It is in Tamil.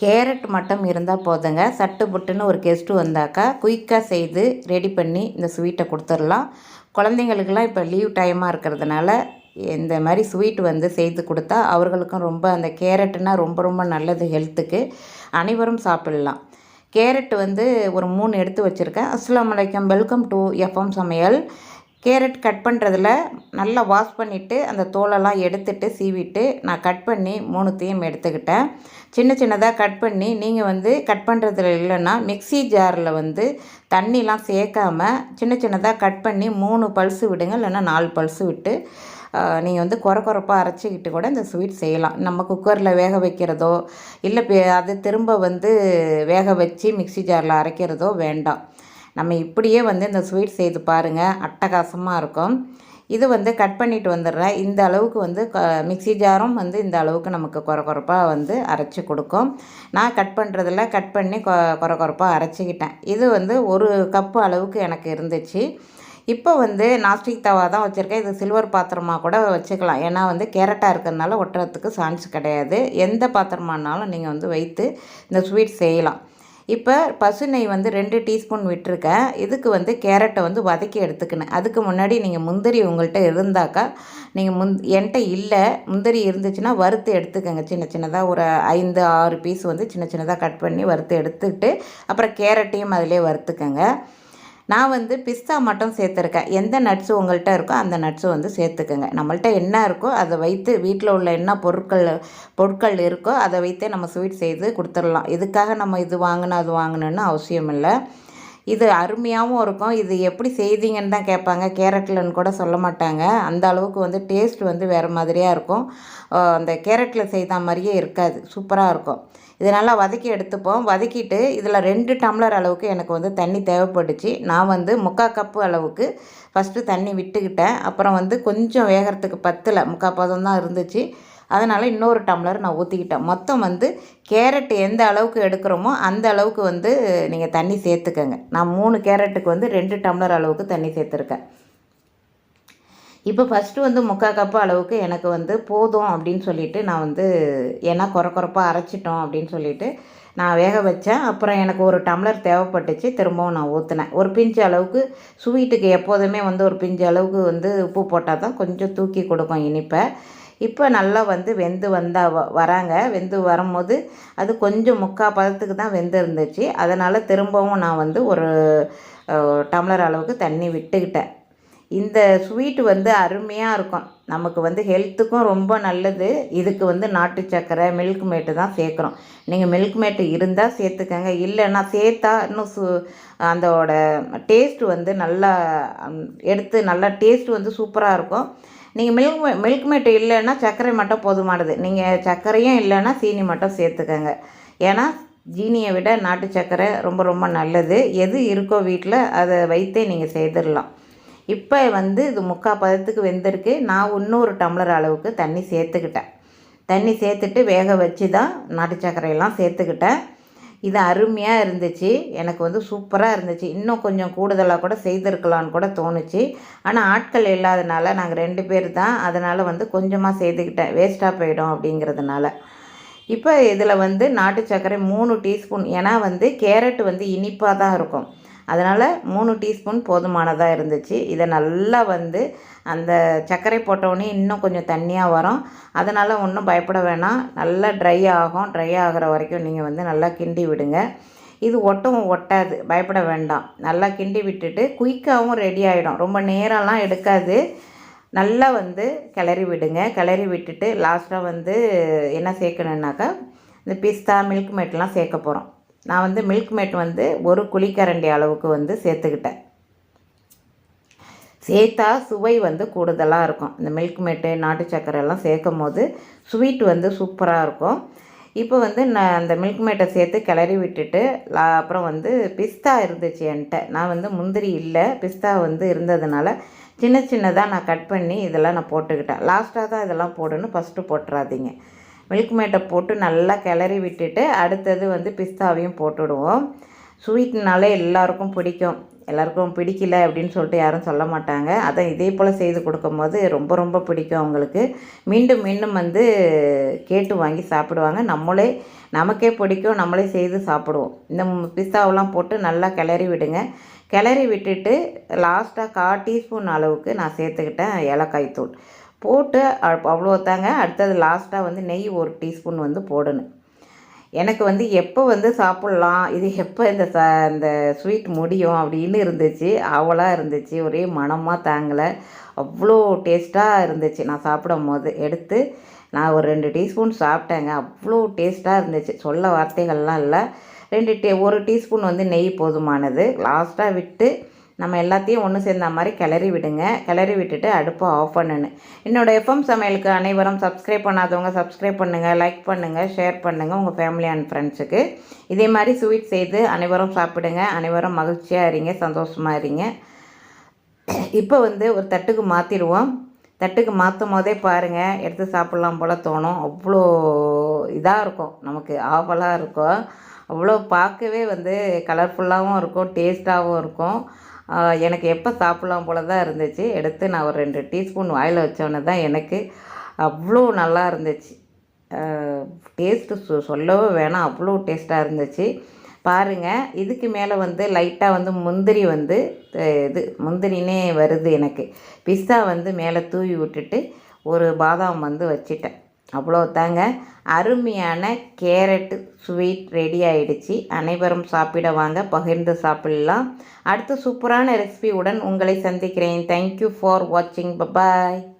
கேரட் மட்டும் இருந்தால் போதுங்க. சட்டு புட்டுன்னு ஒரு கெஸ்ட்டு வந்தாக்கா குயிக்காக செய்து ரெடி பண்ணி இந்த ஸ்வீட்டை கொடுத்துடலாம். குழந்தைங்களுக்கெல்லாம் இப்போ லீவ் டைமாக இருக்கிறதுனால இந்த மாதிரி ஸ்வீட் வந்து செய்து கொடுத்தா அவர்களுக்கும் ரொம்ப அந்த கேரட்டுனா ரொம்ப ரொம்ப நல்லது ஹெல்த்துக்கு அனைவரும் சாப்பிடலாம். கேரட் வந்து ஒரு மூணு எடுத்து வச்சுருக்கேன். அஸ்லாம் வலைக்கம் வெல்கம் டு எஃப்எம் சமையல். கேரட் கட் பண்ணுறதுல நல்லா வாஷ் பண்ணிவிட்டு அந்த தோலெல்லாம் எடுத்துட்டு சீவிட்டு நான் கட் பண்ணி மூணுத்தையும் எடுத்துக்கிட்டேன். சின்ன சின்னதாக கட் பண்ணி நீங்கள் வந்து கட் பண்ணுறதுல இல்லைன்னா மிக்ஸி ஜாரில் வந்து தண்ணிலாம் சேர்க்காம சின்ன சின்னதாக கட் பண்ணி மூணு பல்ஸு விடுங்க இல்லைன்னா நாலு பல்ஸு விட்டு நீங்கள் வந்து குறை குறைப்பாக அரைச்சிக்கிட்டு கூட இந்த ஸ்வீட் செய்யலாம். நம்ம குக்கரில் வேக வைக்கிறதோ இல்லை அது திரும்ப வந்து வேக வச்சு மிக்ஸி ஜாரில் அரைக்கிறதோ வேண்டாம். நம்ம இப்படியே வந்து இந்த ஸ்வீட் செய்து பாருங்கள் அட்டகாசமாக இருக்கும். இது வந்து கட் பண்ணிட்டு வந்துடுறேன் இந்த அளவுக்கு வந்து க மிக்ஸி ஜாரும் வந்து இந்த அளவுக்கு நமக்கு குறை குறைப்பாக வந்து அரைச்சி கொடுக்கும். நான் கட் பண்ணுறதில் கட் பண்ணி கொ குறை குறைப்பாக அரைச்சிக்கிட்டேன். இது வந்து ஒரு கப்பு அளவுக்கு எனக்கு இருந்துச்சு. இப்போ வந்து நாஸ்டிக் தவா தான் வச்சுருக்கேன். இது சில்வர் பாத்திரமாக கூட வச்சுக்கலாம். ஏன்னா வந்து கேரட்டாக இருக்கிறதுனால ஒட்டுறதுக்கு சான்ஸ் கிடையாது. எந்த பாத்திரமானாலும் நீங்கள் வந்து வைத்து இந்த ஸ்வீட் செய்யலாம். இப்போ பசு நெய் வந்து ரெண்டு டீஸ்பூன் விட்டுருக்கேன். இதுக்கு வந்து கேரட்டை வந்து வதக்கி எடுத்துக்கணும். அதுக்கு முன்னாடி நீங்கள் முந்திரி உங்கள்கிட்ட இருந்தாக்கா நீங்கள் முந் என்கிட்ட இல்லை முந்திரி இருந்துச்சுன்னா வறுத்து எடுத்துக்கோங்க. சின்ன சின்னதாக ஒரு ஐந்து ஆறு பீஸ் வந்து சின்ன சின்னதாக கட் பண்ணி வறுத்து எடுத்துக்கிட்டு அப்புறம் கேரட்டையும் அதிலே வறுத்துக்கோங்க. நான் வந்து பிஸ்தா மட்டும் சேர்த்துருக்கேன். எந்த நட்ஸு உங்கள்கிட்ட இருக்கோ அந்த நட்ஸு வந்து சேர்த்துக்கோங்க. நம்மள்ட்ட என்ன இருக்கோ அதை வைத்து வீட்டில் உள்ள என்ன பொருட்கள் பொருட்கள் இருக்கோ அதை வைத்தே நம்ம ஸ்வீட் செய்து கொடுத்துடலாம். இதுக்காக நம்ம இது வாங்கணும் அது வாங்கணுன்னு அவசியம் இல்லை. இது அருமையாகவும் இருக்கும். இது எப்படி செய்தீங்கன்னு தான் கேட்பாங்க. கேரட்லன்னு கூட சொல்ல மாட்டாங்க. அந்த அளவுக்கு வந்து டேஸ்ட் வந்து வேறு மாதிரியாக இருக்கும். அந்த கேரட்டில் செய்த மாதிரியே இருக்காது. சூப்பராக இருக்கும். இது நல்லா வதக்கி எடுத்துப்போம். வதக்கிட்டு இதில் ரெண்டு டம்ளர் அளவுக்கு எனக்கு வந்து தண்ணி தேவைப்பட்டுச்சு. நான் வந்து முக்கால் கப்பு அளவுக்கு ஃபஸ்ட்டு தண்ணி விட்டுக்கிட்டேன். அப்புறம் வந்து கொஞ்சம் வேகிறதுக்கு பத்தலை முக்கால் பதம் தான் இருந்துச்சு. அதனால் இன்னொரு டம்ளர் நான் ஊற்றிக்கிட்டேன் மொத்தம் வந்து கேரட் எந்த அளவுக்கு எடுக்கிறோமோ அந்த அளவுக்கு வந்து நீங்கள் தண்ணி சேர்த்துக்கங்க. நான் மூணு கேரட்டுக்கு வந்து ரெண்டு டம்ளர் அளவுக்கு தண்ணி சேர்த்துருக்கேன். இப்போ ஃபஸ்ட்டு வந்து முக்கால் கப்பு அளவுக்கு எனக்கு வந்து போதும் அப்படின்னு சொல்லிட்டு நான் வந்து ஏன்னா குறை குறைப்பாக அரைச்சிட்டோம் அப்படின்னு சொல்லிட்டு நான் வேக வச்சேன். அப்புறம் எனக்கு ஒரு டம்ளர் தேவைப்பட்டுச்சு. திரும்பவும் நான் ஊற்றினேன் ஒரு பிஞ்சு அளவுக்கு ஸ்வீட்டுக்கு எப்போதுமே வந்து ஒரு பிஞ்சு அளவுக்கு வந்து உப்பு போட்டால் தான் கொஞ்சம் தூக்கி கொடுக்கும் இனிப்பை. இப்போ நல்லா வந்து வெந்து வந்தால் வ- வராங்க. வெந்து வரும்போது அது கொஞ்சம் முக்கால் பதத்துக்கு தான் வெந்து இருந்துச்சு. அதனால் திரும்பவும் நான் வந்து ஒரு டம்ளர் அளவுக்கு தண்ணி விட்டுக்கிட்டேன். இந்த ஸ்வீட் வந்து அருமையாக இருக்கும். நமக்கு வந்து ஹெல்த்துக்கும் ரொம்ப நல்லது. இதுக்கு வந்து நாட்டு சர்க்கரை மில்க் மேட்டு தான் சேர்க்குறோம். நீங்கள் மில்க் மேட்டு இருந்தால் சேர்த்துக்கங்க. இல்லைன்னா சேர்த்தா இன்னும் சு அதோட டேஸ்ட் வந்து நல்லா எடுத்து நல்லா டேஸ்ட் வந்து சூப்பராக இருக்கும். நீங்கள் மில்க் மே மில்க் மேட்டு இல்லைன்னா சர்க்கரை மட்டும் போதுமானது. நீங்கள் சர்க்கரையும் இல்லைன்னா சீனி மட்டும் சேர்த்துக்கங்க. ஏன்னா ஜீனியை விட நாட்டு சர்க்கரை ரொம்ப ரொம்ப நல்லது. எது இருக்கோ வீட்டில் அதை வைத்தே நீங்கள் செய்திடலாம். இப்போ வந்து இது முக்கால் பதத்துக்கு வெந்திருக்கு. நான் இன்னொரு டம்ளர் அளவுக்கு தண்ணி சேர்த்துக்கிட்டேன். தண்ணி சேர்த்துட்டு வேக வச்சு தான் நாட்டு சர்க்கரையெல்லாம் சேர்த்துக்கிட்டேன். இது அருமையாக இருந்துச்சு. எனக்கு வந்து சூப்பராக இருந்துச்சு. இன்னும் கொஞ்சம் கூடுதலாக கூட செய்திருக்கலான்னு கூட தோணுச்சு. ஆனால் ஆட்கள் இல்லாதனால நாங்கள் ரெண்டு பேர் தான். அதனால் வந்து கொஞ்சமாக செய்துக்கிட்டேன் வேஸ்ட்டாக போயிடும் அப்படிங்கிறதுனால. இப்போ இதில் வந்து நாட்டு சர்க்கரை மூணு டீஸ்பூன். ஏன்னா வந்து கேரட் வந்து இனிப்பாக தான் இருக்கும். அதனால் மூணு டீஸ்பூன் போதுமானதாக இருந்துச்சு. இதை நல்லா வந்து அந்த சர்க்கரை போட்டவுடனே இன்னும் கொஞ்சம் தண்ணியாக வரும். அதனால் ஒன்றும் பயப்பட வேணாம். நல்லா ட்ரை ஆகும். ட்ரை ஆகிற வரைக்கும் நீங்கள் வந்து நல்லா கிண்டி விடுங்க. இது ஒட்டவும் ஒட்டாது. பயப்பட வேண்டாம். நல்லா கிண்டி விட்டுட்டு குயிக்காகவும் ரெடி ஆகிடும் ரொம்ப நேரம்லாம் எடுக்காது. நல்லா வந்து கிளறி விடுங்க. கிளறி விட்டுட்டு லாஸ்ட்டாக வந்து என்ன சேர்க்கணுன்னாக்கா இந்த பிஸ்தா மில்க் மேட்லாம் சேர்க்க போகிறோம் நான் வந்து மில்க் மேட் வந்து ஒரு குழிக்கரண்டி அளவுக்கு வந்து சேர்த்துக்கிட்டேன். சேர்த்தா சுவை வந்து கூடுதலாக இருக்கும். இந்த மில்க் மேட்டு நாட்டு சக்கரை எல்லாம் சேர்க்கும் போது ஸ்வீட் வந்து சூப்பராக இருக்கும். இப்போ வந்து நான் அந்த மில்க் மேட்டை சேர்த்து கிளறி விட்டுட்டு அப்புறம் வந்து பிஸ்தா இருந்துச்சு என்கிட்ட. நான் வந்து முந்திரி இல்லை பிஸ்தா வந்து இருந்ததுனால சின்ன சின்னதாக நான் கட் பண்ணி இதெல்லாம் நான் போட்டுக்கிட்டேன். லாஸ்ட்டாக தான் இதெல்லாம் போடணும் ஃபஸ்ட்டு போட்டுறாதீங்க. மில்க் மேட்டை போட்டு நல்லா கிளறி விட்டுட்டு அடுத்தது வந்து பிஸ்தாவையும் போட்டுடுவோம். ஸ்வீட்னாலே எல்லாருக்கும் பிடிக்கும். எல்லாருக்கும் பிடிக்கல அப்படின்னு சொல்லிட்டு யாரும் சொல்ல மாட்டாங்க. அதை இதே போல் செய்து கொடுக்கும்போது ரொம்ப ரொம்ப பிடிக்கும் அவங்களுக்கு. மீண்டும் மீண்டும் வந்து கேட்டு வாங்கி சாப்பிடுவாங்க. நம்மளே நமக்கே பிடிக்கும். நம்மளே செய்து சாப்பிடுவோம். இந்த பிஸ்தாவெல்லாம் போட்டு நல்லா கிளறி விடுங்க. கிளறி விட்டுட்டு லாஸ்ட்டாக கால் டீஸ்பூன் அளவுக்கு நான் சேர்த்துக்கிட்டேன் ஏலக்காய் தூள். போட்டு அவ்வளோ தாங்க. அடுத்தது லாஸ்ட்டாக வந்து நெய் ஒரு டீஸ்பூன் வந்து போடணும். எனக்கு வந்து எப்போ வந்து சாப்பிட்லாம் இது எப்போ இந்த ச இந்த ஸ்வீட் முடியும் அப்படின்னு இருந்துச்சு. ஆவலாக இருந்துச்சு. ஒரே மனமாக தாங்கலை. அவ்வளோ டேஸ்ட்டாக இருந்துச்சு நான் சாப்பிடும் போது எடுத்து நான் ஒரு ரெண்டு டீஸ்பூன் சாப்பிட்டேங்க. அவ்வளோ டேஸ்ட்டாக இருந்துச்சு. சொல்ல வார்த்தைகள்லாம் இல்லை. ரெண்டு டீ ஒரு டீஸ்பூன் வந்து நெய் போதுமானது. லாஸ்ட்டாக விட்டு நம்ம எல்லாத்தையும் ஒன்று சேர்ந்த மாதிரி கிளறி விடுங்க. கிளறி விட்டுட்டு அடுப்பை ஆஃப் பண்ணணும். என்னோடய எஃப்எம் சமையலுக்கு அனைவரும் சப்ஸ்கிரைப் பண்ணாதவங்க சப்ஸ்கிரைப் பண்ணுங்கள் லைக் பண்ணுங்கள் ஷேர் பண்ணுங்கள் உங்கள் ஃபேமிலி அண்ட் ஃப்ரெண்ட்ஸுக்கு இதே மாதிரி ஸ்வீட் செய்து அனைவரும் சாப்பிடுங்க. அனைவரும் மகிழ்ச்சியாக இருங்க சந்தோஷமாக இருங்க. இப்போ வந்து ஒரு தட்டுக்கு மாற்றிடுவோம் தட்டுக்கு மாற்றும் போதே பாருங்கள் எடுத்து சாப்பிட்லாம் போல் தோணும். அவ்வளோ இதாக இருக்கும். நமக்கு ஆவலாக இருக்கும். அவ்வளோ பார்க்கவே வந்து கலர்ஃபுல்லாகவும் இருக்கும் டேஸ்ட்டாகவும் இருக்கும். எனக்கு எப்போ சாப்பிட்லாம் போல தான் இருந்துச்சு. எடுத்து நான் ஒரு ரெண்டு டீஸ்பூன் வாயில் வச்சோன்னே தான் எனக்கு. அவ்வளோ நல்லா இருந்துச்சு. டேஸ்ட்டு சொ சொல்லவே வேணாம். அவ்வளோ டேஸ்ட்டாக இருந்துச்சு. பாருங்கள் இதுக்கு மேலே வந்து லைட்டாக வந்து முந்திரி வந்து இது முந்திரினே வருது எனக்கு. பிஸ்தா வந்து மேலே தூவி விட்டுட்டு ஒரு பாதாம் வந்து வச்சிட்டேன். அவ்வளோ தாங்க. அருமையான கேரட்டு ஸ்வீட் ரெடி ஆயிடுச்சு. அனைவரும் சாப்பிட வாங்க பகிர்ந்து சாப்பிடலாம். அடுத்த சூப்பரான ரெசிபியுடன் உங்களை சந்திக்கிறேன். தேங்க்யூ ஃபார் வாட்சிங் பபாய்